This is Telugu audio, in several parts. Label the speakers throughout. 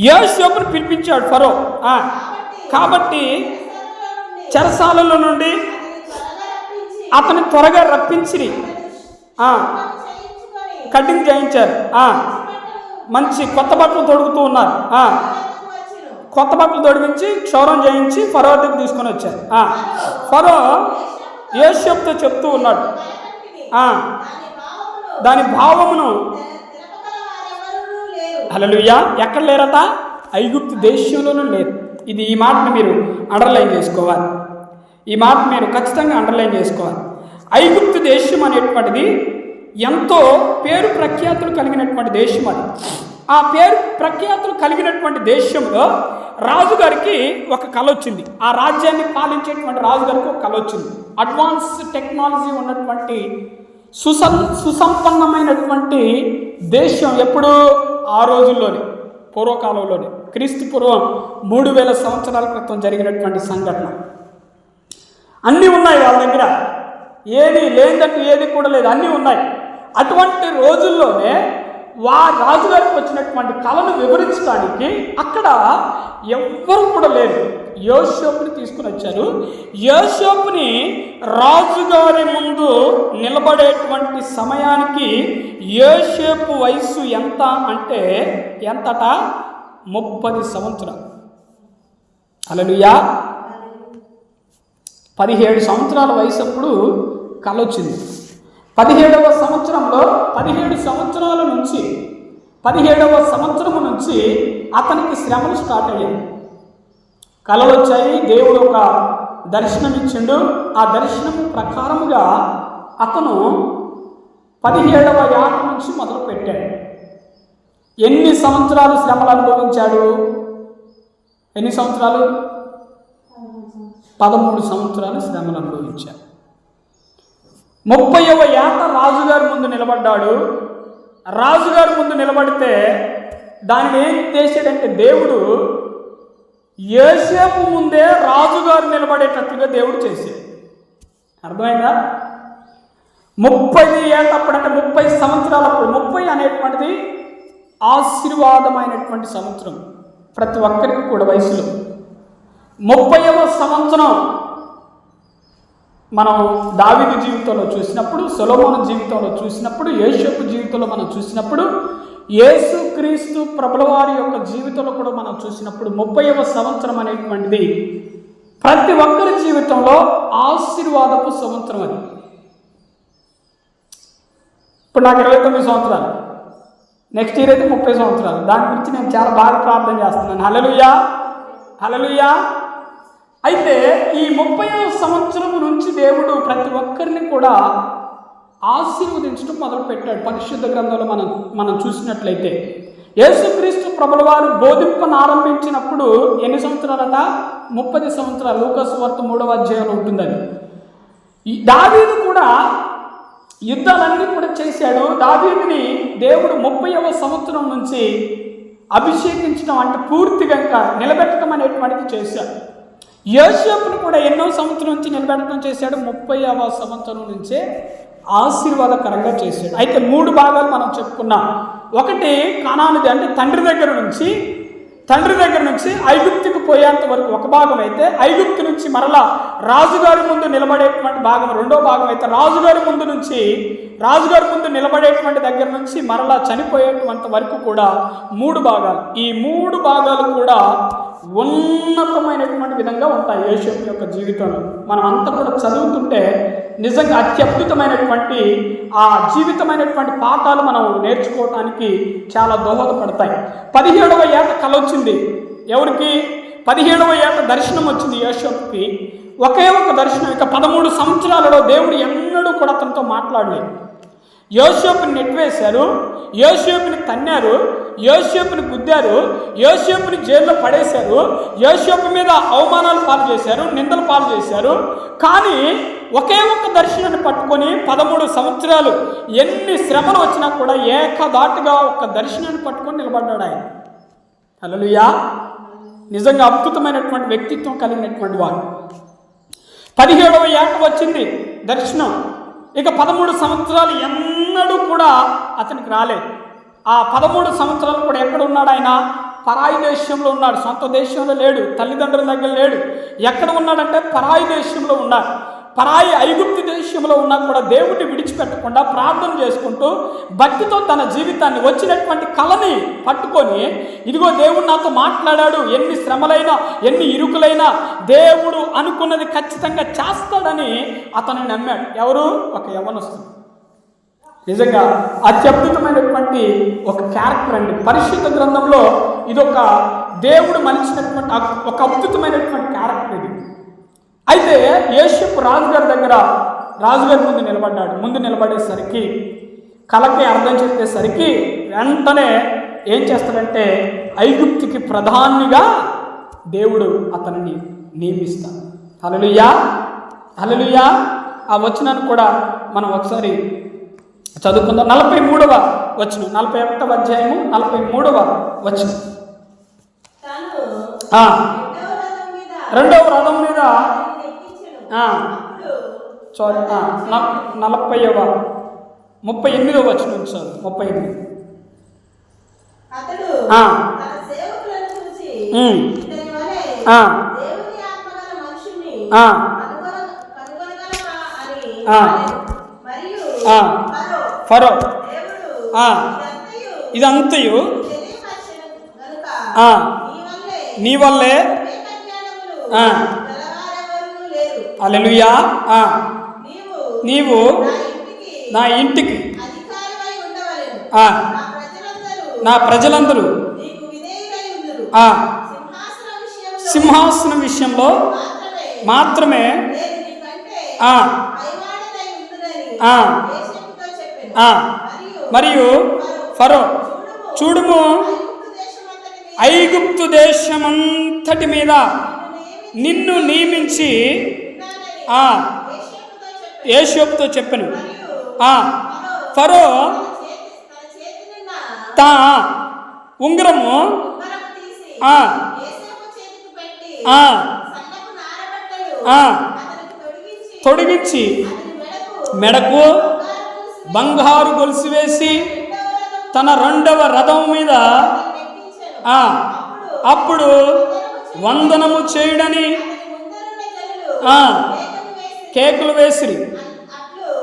Speaker 1: యోసేపును పిలిపించాడు? ఫరో. కాబట్టి చెరసాలలో నుండి అతని త్వరగా రప్పించిరి. కటింగ్ చేయించారు. మంచి కొత్త బట్టలు తొడుగుతూ ఉన్నారు. కొత్త బట్టలు తొడిగించి క్షౌరం చేయించి ఫరో దగ్గర తీసుకొని వచ్చారు. ఫరో యోసేపుతో చెప్తూ ఉన్నాడు. దాని భావమును హలలుయా ఎక్కడ లేరట? ఐగుప్తు దేశంలోనూ లేరు ఇది ఈ మాటను మీరు అండర్లైన్ చేసుకోవాలి. ఈ మాట మీరు ఖచ్చితంగా అండర్లైన్ చేసుకోవాలి. ఐగుప్తు దేశం అనేటువంటిది ఎంతో పేరు ప్రఖ్యాతులు కలిగినటువంటి దేశం అది. ఆ పేరు ప్రఖ్యాతులు కలిగినటువంటి దేశంలో రాజుగారికి ఒక కళ వచ్చింది. ఆ రాజ్యాన్ని పాలించేటువంటి రాజుగారికి ఒక కళ వచ్చింది. అడ్వాన్స్ టెక్నాలజీ ఉన్నటువంటి సుసం సుసంపన్నమైనటువంటి దేశం ఎప్పుడు ఆ రోజుల్లోనే పూర్వకాలంలోనే క్రీస్తు పూర్వం మూడు వేల సంవత్సరాల క్రితం జరిగినటువంటి సంఘటన. అన్నీ ఉన్నాయి వాళ్ళ దగ్గర. ఏది లేదంటూ ఏది కూడా లేదు. అన్నీ ఉన్నాయి. అటువంటి రోజుల్లోనే వా రాజుగారికి వచ్చినటువంటి కళను వివరించడానికి అక్కడ ఎవ్వరు కూడా లేరు. యోషోపుని తీసుకుని వచ్చారు. యోషోపుని రాజుగారి ముందు నిలబడేటువంటి సమయానికి యోషోపు వయస్సు ఎంత అంటే ఎంతట? ముప్పది సంవత్సరాలు. అలలుయా పదిహేడు సంవత్సరాల వయసు అప్పుడు కలొచ్చింది. పదిహేడవ సంవత్సరంలో పదిహేడు సంవత్సరాల నుంచి పదిహేడవ సంవత్సరం నుంచి అతనికి శ్రమలు స్టార్ట్ అయ్యాయి. కళలు వచ్చాయి దేవుడు ఒక దర్శనం ఇచ్చిండు. ఆ దర్శనం ప్రకారముగా అతను పదిహేడవ ఏట నుంచి మొదలు పెట్టాడు ఎన్ని సంవత్సరాలు శ్రమలు అనుభవించాడు? ఎన్ని సంవత్సరాలు? పదమూడు సంవత్సరాలు శ్రమలు అనుభవించాడు. ముప్పైవ ఏట రాజుగారి ముందు నిలబడ్డాడు. రాజుగారి ముందు నిలబడితే దానిని ఏం చేశాడంటే దేవుడు ఏసేపు ముందే రాజుగారు నిలబడేటట్లుగా దేవుడు చేశాడు. అర్థమైందా? ముప్పై ఏటప్పుడంటే ముప్పై సంవత్సరాలప్పుడు ముప్పై అనేటువంటిది ఆశీర్వాదమైనటువంటి సంవత్సరం ప్రతి ఒక్కరికి కూడా వయసులో. ముప్పైవ సంవత్సరం మనం దావిదు జీవితంలో చూసినప్పుడు సొలమోను జీవితంలో చూసినప్పుడు యేషపు జీవితంలో మనం చూసినప్పుడు యేసు క్రీస్తు ప్రభులవారి యొక్క జీవితంలో కూడా మనం చూసినప్పుడు ముప్పైవ సంవత్సరం అనేటువంటిది ప్రతి ఒక్కరి జీవితంలో ఆశీర్వాదపు సంవత్సరం అది. ఇప్పుడు నాకు ఇరవై తొమ్మిది సంవత్సరాలు. నెక్స్ట్ ఇయర్ అయితే ముప్పై సంవత్సరాలు. దాని గురించి నేను చాలా బాగా ప్రార్థన చేస్తున్నాను. హలలుయా హలలుయా అయితే ఈ ముప్పై సంవత్సరం నుంచి దేవుడు ప్రతి ఒక్కరిని కూడా ఆశీర్వదించడం మొదలుపెట్టాడు. పరిశుద్ధ గ్రంథంలో మనం మనం చూసినట్లయితే యేసుక్రీస్తు ప్రభుల వారు బోధింపను ఆరంభించినప్పుడు ఎన్ని సంవత్సరాలట? ముప్పది సంవత్సరాలు. లూకస్ వార్త మూడవ అధ్యాయంలో ఉంటుందని ఈ దావీదు కూడా యుద్ధాలన్నీ కూడా చేశాడు. దావీదుని దేవుడు ముప్పైవ సంవత్సరం నుంచి అభిషేకించడం అంటే పూర్తిగా ఇంకా నిలబెట్టడం అనేటువంటిది చేశాడు. యోసేపును కూడా ఎన్నో సంవత్సరం నుంచి నిలబెట్టడం చేశాడు ముప్పైవ సంవత్సరం నుంచే ఆశీర్వాదకరంగా చేశాడు. అయితే మూడు భాగాలు మనం చెప్పుకున్నాం. ఒకటి కణానిది అంటే తండ్రి దగ్గర నుంచి తండ్రి దగ్గర నుంచి ఐగుప్తికి పోయేంత వరకు ఒక భాగం అయితే ఐగుప్తు నుంచి మరలా రాజుగారి ముందు నిలబడేటువంటి భాగం రెండో భాగం అయితే రాజుగారి ముందు నుంచి రాజుగారి ముందు నిలబడేటువంటి దగ్గర నుంచి మరలా చనిపోయేటువంటి వరకు కూడా మూడు భాగాలు. ఈ మూడు భాగాలు కూడా ఉన్నతమైనటువంటి విధంగా ఉంటాయి యేషపు యొక్క జీవితంలో. మనం అంతా కూడా చదువుతుంటే నిజంగా అత్యద్భుతమైనటువంటి ఆ జీవితమైనటువంటి పాఠాలు మనం నేర్చుకోవటానికి చాలా దోహదపడతాయి. పదిహేడవ ఏట కల వచ్చింది. ఎవరికి? పదిహేడవ ఏట దర్శనం వచ్చింది యేషపుకి ఒకే ఒక దర్శనం ఇక పదమూడు సంవత్సరాలలో దేవుడు ఎన్నడూ కూడా అతనితో మాట్లాడలేదు. యోసేపుని నెట్వేశారు యోసేపుని తన్నారు. యోసేపుని గుద్దారు యోసేపుని జైల్లో పడేశారు యోసేపు మీద అవమానాలు పాలు చేశారు నిందలు పాలు చేశారు. కానీ ఒకే ఒక్క దర్శనాన్ని పట్టుకొని పదమూడు సంవత్సరాలు ఎన్ని శ్రమలు వచ్చినా కూడా ఏకదాటుగా ఒక్క దర్శనాన్ని పట్టుకొని నిలబడ్డాడు ఆయన. అలలుయా నిజంగా అద్భుతమైనటువంటి వ్యక్తిత్వం కలిగినటువంటి వాడు. పదిహేడవ ఏట వచ్చింది దర్శనం. ఇక పదమూడు సంవత్సరాలు ఎన్నడూ కూడా అతనికి రాలేదు. ఆ పదమూడు సంవత్సరాలు కూడా ఎక్కడ ఉన్నాడు ఆయన? పరాయి దేశంలో ఉన్నాడు సొంత దేశంలో లేడు తల్లిదండ్రుల దగ్గర లేడు. ఎక్కడ ఉన్నాడంటే పరాయి దేశంలో ఉన్నాడు. పరాయి ఐగుప్తి దేశంలో ఉన్నా కూడా దేవుడిని విడిచిపెట్టకుండా ప్రార్థన చేసుకుంటూ భక్తితో తన జీవితాన్ని వచ్చినటువంటి కళని పట్టుకొని ఇదిగో దేవుడు నాతో మాట్లాడాడు ఎన్ని శ్రమలైనా ఎన్ని ఇరుకులైనా దేవుడు అనుకున్నది ఖచ్చితంగా చేస్తాడని అతను నమ్మాడు. ఎవరు? ఒక యవనొస్తుంది నిజంగా అత్యద్భుతమైనటువంటి ఒక క్యారెక్టర్ అండి. పరిశుద్ధ గ్రంథంలో ఇదొక దేవుడు మలిచినటువంటి ఒక అద్భుతమైనటువంటి క్యారెక్టర్ ఇది. అయితే యేషపు రాజుగారి దగ్గర రాజుగారి ముందు నిలబడ్డాడు. ముందు నిలబడేసరికి కళకి అర్థం చెప్పేసరికి వెంటనే ఏం చేస్తాడంటే ఐగుప్తికి ప్రధానిగా దేవుడు అతనిని నియమిస్తాడు. హలలుయా హలలుయా ఆ వచనాన్ని కూడా మనం ఒకసారి చదువుకుందాం. నలభై మూడవ వచనం. నలభై ఒకటవ అధ్యాయము నలభై మూడవ ఆ,
Speaker 2: రెండవ రథం మీద
Speaker 1: సారీ నలభైవ ముప్పై ఎనిమిదవ వచనం సార్. ముప్పై ఎనిమిది ఆ.
Speaker 2: ఫరో. ఇదంతయు. నీ వల్లే.
Speaker 1: అలెలుయా
Speaker 2: నీవు నా ఇంటికి
Speaker 1: నా
Speaker 2: ప్రజలందరూ సింహాసనం విషయంలో మాత్రమే. మరియు
Speaker 1: ఫరో
Speaker 2: చూడుము, ఐగుప్తు దేశమంతటి మీద నిన్ను నియమించి ఏషోప్తో చెప్పను. ఆ,
Speaker 1: ఆ, ఫరో తా ఉంగరము
Speaker 2: తొడిగించి మెడకు బంగారు గొలుసు
Speaker 1: వేసి తన రెండవ రథం మీద అప్పుడు వందనము చేయడని
Speaker 2: కేకులు
Speaker 1: వేసిరి.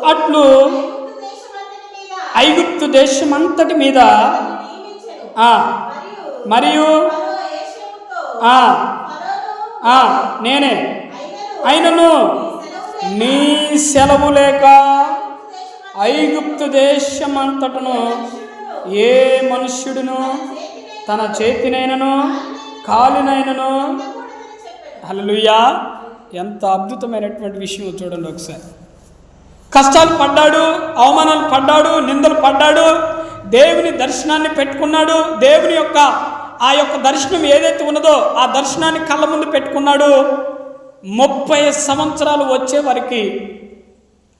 Speaker 2: అట్లు ఐగుప్తు దేశమంతటి మీద మరియు
Speaker 1: నేనే.
Speaker 2: అయినను నీ సెలవు
Speaker 1: లేక ఐగుప్తు దేశమంతటను ఏ మనుష్యుడును? తన చేతినైనను కాలునైనను? హలలుయా ఎంత అద్భుతమైనటువంటి విషయం చూడండి ఒకసారి. కష్టాలు పడ్డాడు అవమానాలు పడ్డాడు నిందలు పడ్డాడు దేవుని దర్శనాన్ని పెట్టుకున్నాడు దేవుని యొక్క ఆ యొక్క దర్శనం ఏదైతే ఉన్నదో ఆ దర్శనాన్ని కళ్ళ ముందు పెట్టుకున్నాడు. ముప్పై సంవత్సరాలు వచ్చే వరకు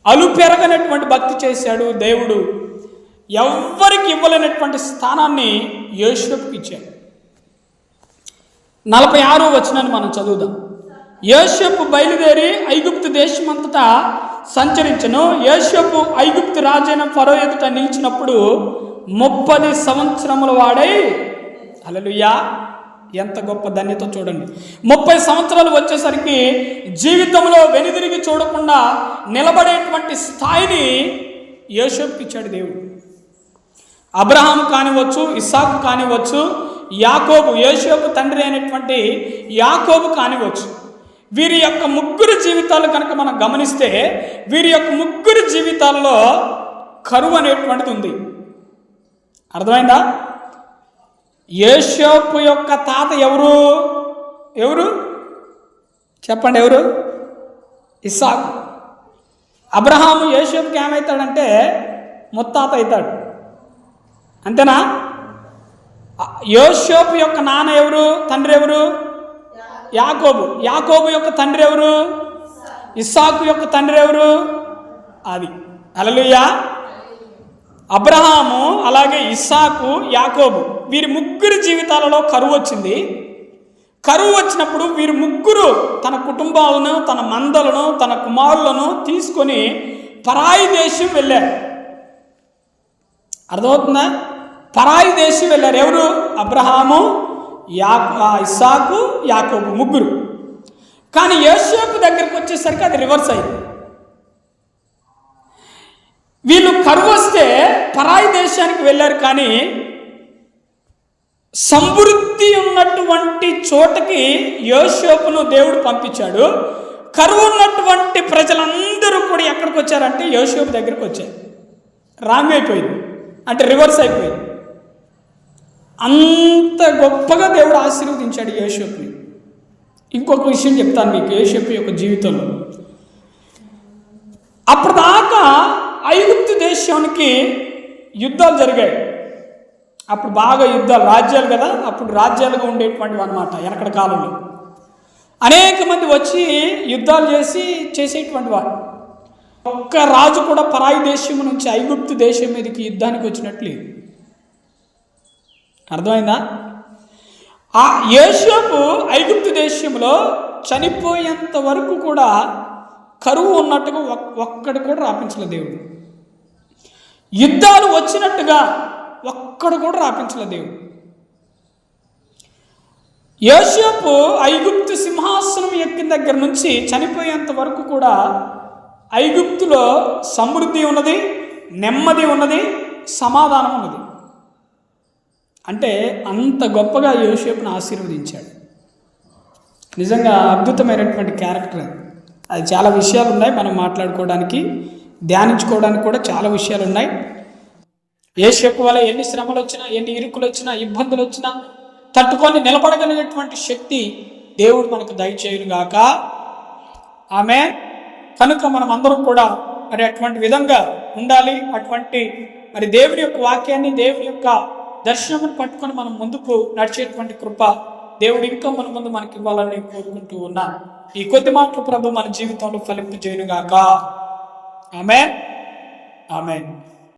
Speaker 1: అలుపెరగనటువంటి భక్తి చేశాడు దేవుడు. ఎవ్వరికి ఇవ్వలేనటువంటి స్థానాన్ని యేషుకి ఇచ్చాడు. నలభై ఆరో వచనాన్ని మనం చదువుదాం. యేషపు బయలుదేరి ఐగుప్తు దేశమంతటా సంచరించను. యేషపు ఐగుప్తు రాజైన ఫరో ఎదుట నిలిచినప్పుడు ముప్పది సంవత్సరముల వాడై అలలుయా ఎంత గొప్ప ధన్యత చూడండి. ముప్పై సంవత్సరాలు వచ్చేసరికి జీవితంలో వెనుదిరిగి చూడకుండా నిలబడేటువంటి స్థాయిని యేషపుకి ఇచ్చాడు దేవుడు. అబ్రహాం కానివచ్చు ఇస్సాకు కానివచ్చు యాకోబు యేషోపు తండ్రి అయినటువంటి యాకోబు కానివచ్చు వీరి యొక్క ముగ్గురు జీవితాలు కనుక మనం గమనిస్తే వీరి యొక్క ముగ్గురు జీవితాల్లో కరువు అనేటువంటిది ఉంది. అర్థమైందా? యేషోపు యొక్క తాత ఎవరు? ఎవరు? చెప్పండి ఎవరు? ఇస్సాకు. అబ్రహాము యేషోపుకి ఏమవుతాడంటే ముత్తాత అవుతాడు. అంతేనా? యోషోపు యొక్క నాన్న ఎవరు? తండ్రి ఎవరు? యాకోబు. యాకోబు యొక్క తండ్రి ఎవరు? ఇస్సాకు యొక్క తండ్రి ఎవరు? అది అలలుయ్యా అబ్రహాము అలాగే ఇస్సాకు యాకోబు వీరి ముగ్గురు జీవితాలలో కరువు వచ్చింది. కరువు వచ్చినప్పుడు వీరి ముగ్గురు తన కుటుంబాలను తన మందలను తన కుమారులను తీసుకొని పరాయి దేశం వెళ్ళారు. అర్థమవుతుందా? పరాయి దేశం వెళ్ళారు. ఎవరు? అబ్రహాము యా ఇస్సాకు యాకోబు ముగ్గురు. కానీ యోసేపు దగ్గరికి వచ్చేసరికి అది రివర్స్ అయింది. వీళ్ళు కరువు వస్తే పరాయి దేశానికి వెళ్ళారు కానీ సమృద్ధి ఉన్నటువంటి చోటకి యోశోపును దేవుడు పంపించాడు. కరువు ఉన్నటువంటి ప్రజలందరూ కూడా ఎక్కడికి వచ్చారంటే యోశోపు దగ్గరికి వచ్చారు. రాంగ్ అయిపోయింది. అంటే రివర్స్ అయిపోయింది. అంత గొప్పగా దేవుడు ఆశీర్వదించాడు యోసేపుని. ఇంకొక విషయం చెప్తాను మీకు యోసేపు యొక్క జీవితంలో. అప్పటిదాకా ఐగుప్తు దేశానికి యుద్ధాలు జరిగాయి. అప్పుడు బాగా యుద్ధాలు రాజ్యాలు కదా? అప్పుడు రాజ్యాలుగా ఉండేటువంటివి అనమాట వెనకటి కాలంలో. అనేక మంది వచ్చి యుద్ధాలు చేసి చేసేటువంటి వారు ఒక్క రాజు కూడా పరాయి దేశం నుంచి ఐగుప్తు దేశం మీదకి యుద్ధానికి వచ్చినట్లు అర్థమైందా? ఆ ఏషియాపు ఐగుప్తు దేశంలో చనిపోయేంత వరకు కూడా కరువు ఉన్నట్టుగా ఒక్- ఒక్కడు కూడా రాపించలేదు దేవుడు. యుద్ధాలు వచ్చినట్టుగా ఒక్కడు కూడా రాపించలేదు దేవుడు. యోసేపు ఐగుప్తు సింహాసనం ఎక్కిన దగ్గర నుంచి చనిపోయేంత వరకు కూడా ఐగుప్తులో సమృద్ధి ఉన్నది నెమ్మది ఉన్నది సమాధానం ఉన్నది. అంటే అంత గొప్పగా యోసేపును ఆశీర్వదించాడు. నిజంగా అద్భుతమైనటువంటి క్యారెక్టర్ అది చాలా విషయాలు ఉన్నాయి మనం మాట్లాడుకోవడానికి. ధ్యానించుకోవడానికి కూడా చాలా విషయాలు ఉన్నాయి ఏషపు వల్ల ఎన్ని శ్రమలు వచ్చినా ఎన్ని ఇరుకులు వచ్చినా ఇబ్బందులు వచ్చినా తట్టుకొని నిలబడగలిగేటువంటి శక్తి దేవుడు మనకు దయచేయునుగాక. ఆమె కనుక మనం అందరం కూడా మరి అటువంటి విధంగా ఉండాలి. అటువంటి మరి దేవుని యొక్క వాక్యాన్ని దేవుని యొక్క దర్శనమును పట్టుకొని మనం ముందుకు నడిచేటువంటి కృప దేవుడు ఇంకా మన ముందు మనకి ఇవ్వాలని కోరుకుంటూ ఉన్నాను ఈ కొద్ది మాటలు ప్రభు మన జీవితంలో ఫలింపు ఆమెన్ ఆమెన్